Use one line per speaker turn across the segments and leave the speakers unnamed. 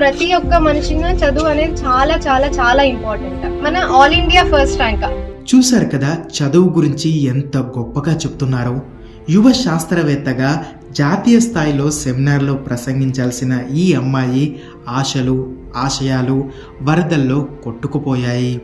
ప్రతి ఒక్క మనిషిగా చదువు అనేది చాలా చాలా చాలా ఇంపార్టెంట్ మన ఆల్ ఇండియా ఫస్ట్ ర్యాంక్
చూశారు కదా చదువు గురించి ఎంత గొప్పగా చెప్తున్నారో? యువ శాస్త్రవేత్తగా జాతీయ స్థాయిలో సెమినార్లో ప్రసంగించాల్సిన ఈ అమ్మాయి ఆశలు ఆశయాలు వరదల్లో కొట్టుకుపోయాయి.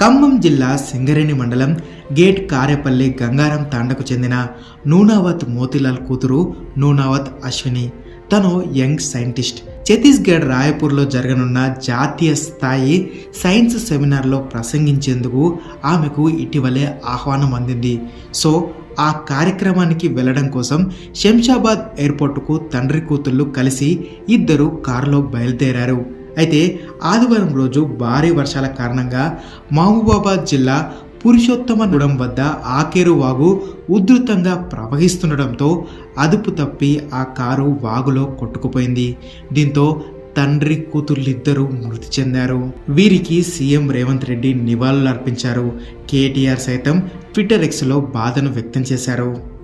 ఖమ్మం జిల్లా సింగరేణి మండలం గేట్ కారేపల్లి గంగారం తాండకు చెందిన నూనావత్ మోతిలాల్ కూతురు నూనావత్ అశ్విని. తను యంగ్ సైంటిస్ట్. ఛత్తీస్గఢ్ రాయపూర్లో జరగనున్న జాతీయ స్థాయి సైన్స్ సెమినార్లో ప్రసంగించేందుకు ఆమెకు ఇటీవలే ఆహ్వానం అందింది. సో ఆ కార్యక్రమానికి వెళ్ళడం కోసం శంషాబాద్ ఎయిర్పోర్టుకు తండ్రి కూతుళ్ళు కలిసి ఇద్దరు కారులో బయలుదేరారు. అయితే ఆదివారం రోజు భారీ వర్షాల కారణంగా మహబూబాబాద్ జిల్లా పురుషోత్తమగూడెం వద్ద ఆకేరు వాగు ఉధృతంగా ప్రవహిస్తుండటంతో అదుపు తప్పి ఆ కారు వాగులో కొట్టుకుపోయింది. దీంతో తండ్రి కూతుర్లిద్దరూ మృతి చెందారు. వీరికి సీఎం రేవంత్ రెడ్డి నివాళులు అర్పించారు కేటీఆర్ సైతం ట్విట్టర్ ఎక్స్లో బాధను వ్యక్తం చేశారు.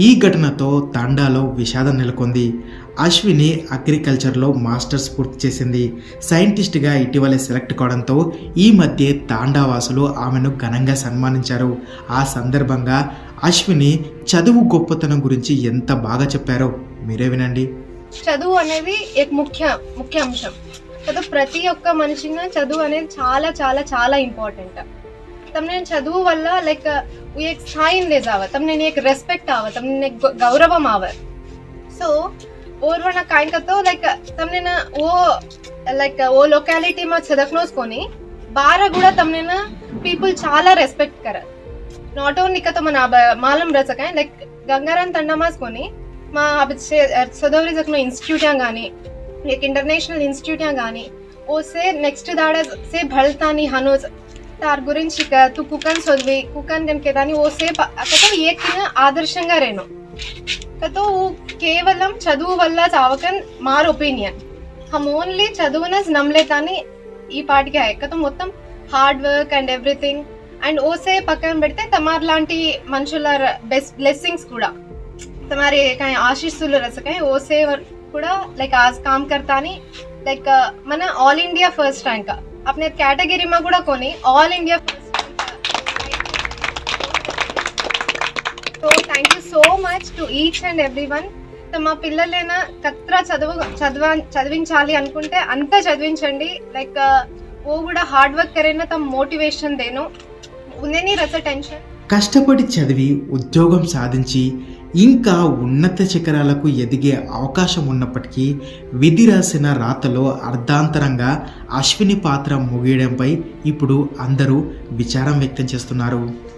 ఈ ఘటనతో తాండాలో విషాదం నెలకొంది. అశ్విని అగ్రికల్చర్లో మాస్టర్స్ పూర్తి చేసింది. సైంటిస్ట్గా ఇటీవలే సెలెక్ట్ కావడంతో ఈ మధ్య తాండావాసులు ఆమెను ఘనంగా సన్మానించారు. ఆ సందర్భంగా అశ్విని చదువు గొప్పతనం గురించి ఎంత బాగా చెప్పారో మీరే వినండి.
చదువు అనేది ముఖ్య ముఖ్య అంశం. ప్రతి ఒక్క మనిషిగా చదువు అనేది చాలా చాలా చాలా ఇంపార్టెంట్. તમને ચદવું વల్ల લાઈક એ એક સ્થાઈન લેજ આવે તમને એક રેસ્પેક્ટ આવે તમને એક ગૌરવમ આવે સો ఓర్వన కాయంకతో లైక్ తమ్నేన ఓ లైక్ ఓ లొకాలిటీ మా చదక్నోస్కొని బార కూడా తమ్నేన పీపుల్ చాలా రెస్పెక్ట్ కర నాట్ ఓన్లీ కతో మన మాలం రచకాయ లైక్ గంగారాన్ తండమాస్కొని మా చదవరి జక్నో ఇన్స్టిట్యూట్యా కానీ లైక్ ఇంటర్నేషనల్ ఇన్స్టిట్యూట్యా కానీ ఓ సే నెక్స్ట్ దాడ సే భల్తాని హనోజ్ దాని గురించి తు కుకన్ చదివి కుకన్ కనుక దాన్ని ఓసేపు కథ ఏకిన ఆదర్శంగా రేను. కతో కేవలం చదువు వల్ల చావకన్ మార్ ఒపీనియన్. హమ్ ఓన్లీ చదువున నమ్మలే కానీ ఈ పాటికి ఎక్కతో మొత్తం hard work and everything. And ఓసే పక్కన పెడితే తమారు లాంటి మనుషుల బెస్ట్ బ్లెస్సింగ్స్ కూడా. తమారి కానీ ఆశీస్సులు రసకాయ ఓసే కూడా లైక్ ఆజ్ కామ్ కర్తా అని లైక్ మన ఆల్ ఇండియా ఫస్ట్ ర్యాంక్. આપને કેટેગરીમાં કુડા కొని all India so thank you so much to each and every one మా పిల్లలైనా కత్ర చదువు చదవ చదివించాలి అనుకుంటే అంతా చదివించండి లైక్ ఓ కూడా హార్డ్ వర్క్ కరైనా తమ మోటివేషన్ దేను ఉందని రస టెన్షన్
కష్టపడి చదివి ఉద్యోగం సాధించి ఇంకా ఉన్నత శిఖరాలకు ఎదిగే అవకాశం ఉన్నప్పటికీ విధి రాసిన రాతలో అర్ధాంతరంగా అశ్విని పాత్ర ముగియడంపై ఇప్పుడు అందరూ విచారం వ్యక్తం చేస్తున్నారు.